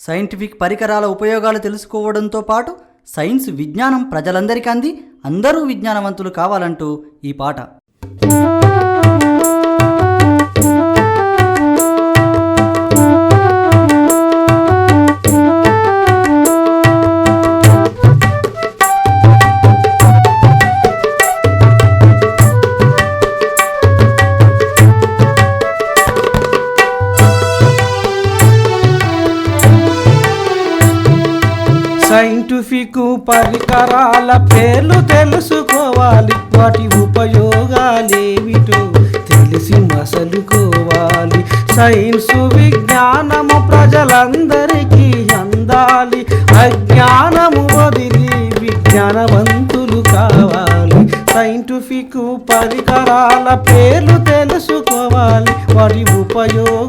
Scientific పరికరాల ఉపయోగాలు తెలుసుకోవడంతో పాటు సైన్స్ విజ్ఞానం ప్రజలందరికీ అంది అందరూ విజ్ఞానవంతులు కావాలంటూ ఈ పాట. సైంటిఫిక్ పరికరాల పేర్లు తెలుసుకోవాలి. వాటి ఉపయోగాలేమిటో తెలిసి మసలుకోవాలి. సైన్స్ విజ్ఞానము ప్రజలందరికీ అందాలి. అజ్ఞానము వదిలి విజ్ఞానవంతులు కావాలి. సైంటిఫిక్ పరికరాల పేర్లు తెలుసుకోవాలి. వాటి ఉపయోగాలేమిటో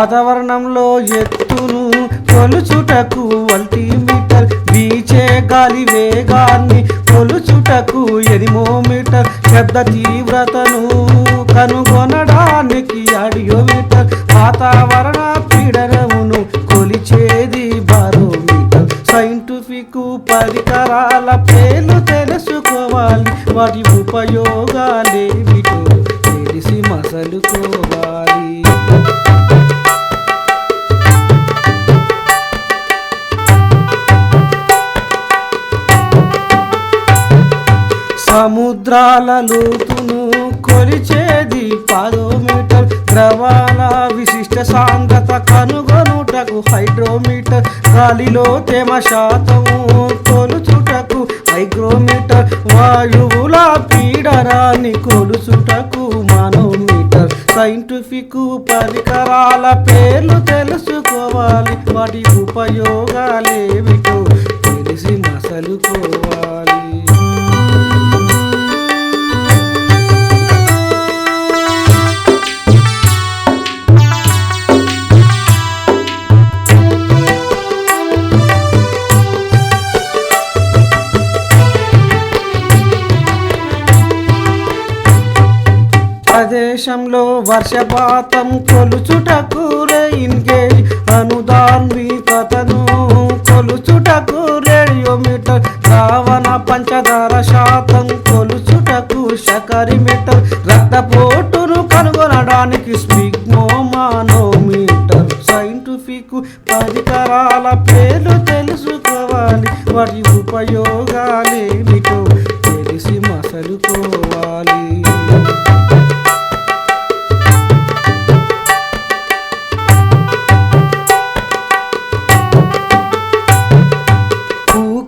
వాతావరణంలో ఎత్తును కొలుచుటకు అల్టీమీటర్ వీచే గాలి వేగాన్ని కొలుచుటకు ఎనిమోమీటర్. శబ్ద తీవ్రతను కనుగొనడానికి ఆడియోమీటర్. వాతావరణ పీడనమును కొలిచేది బారోమీటర్. సైంటిఫిక్ పరికరాల పేర్లు తెలుసుకోవాలి. వాటి ఉపయోగాలేమిటో తెలిసి మసలుకోవాలి. సముద్రాల లోతును కొలిచేది పాదోమీటర్ ద్రవాల విశిష్ట సాంద్రత కనుగొనుటకు హైడ్రోమీటర్. గాలిలో తేమ శాతము కొలుచుటకు హైగ్రోమీటర్ వాయువుల పీడనాన్ని కొలుచుటకు మనోమీటర్. సైంటిఫిక్ పరికరాల పేర్లు తెలుసుకోవాలి. వాటి ఉపయోగాలేమిటో తెలిసి మసలుకోవాలి ప్రదేశంలో వర్షపాతం కొలుచుటకు రెయిన్ అనుదాన్వికతను కొలుచుటకు రేడియోమీటర్ రావణ పంచదార శాతం కొలుచుటకు షకరిమీటర్ రక్తపోటును కనుగొనడానికి స్పిగ్మోమానోమీటర్. సైంటిఫిక్ పరికరాల పేర్లు తెలుసుకోవాలి వాటి ఉపయోగాలేమిటో తెలిసి మసలుకోవాలి.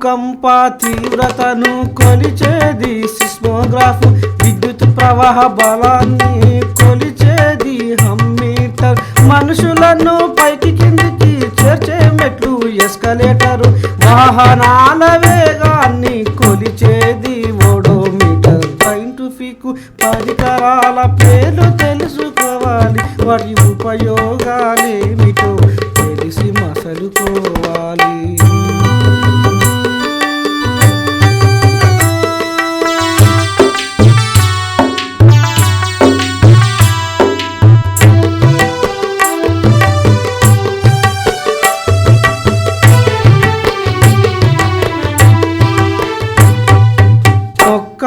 భూకంప తీవ్రతను కొలిచేది సిస్మోగ్రాఫ్. విద్యుత్ ప్రవాహ బలాన్ని కొలిచేది హమ్మీటర్. మనుషులను పైకి కిందికి చేర్చే మెట్లు ఎస్కలేటరు. వాహనాల వేగాన్ని కొలిచేది ఓడోమీటర్. సైంటిఫిక్ పరికరాల పేర్లు తెలుసుకోవాలి. వాటి ఉపయోగం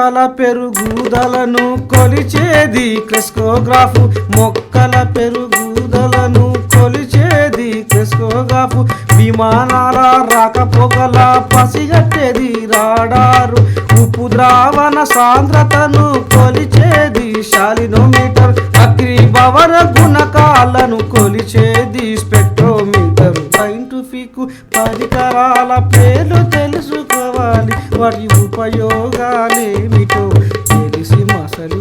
మొక్కల పెరుగుదలను కొలిచేది క్రిస్కోగ్రాఫ్. మొక్కల పెరుగుదలను కొలిచేది క్రిస్కోగ్రాఫ్. విమానాల రాకపోకల పసిగట్టేది రాడారు. ఉప్పు ద్రావణ సాంద్రతను కొలిచేది శాలినోమీటర్. అగ్నిభవన గుణకాలను కొలిచేది వాటి ఉపయోగాలేమిటో తెలిసి మసలు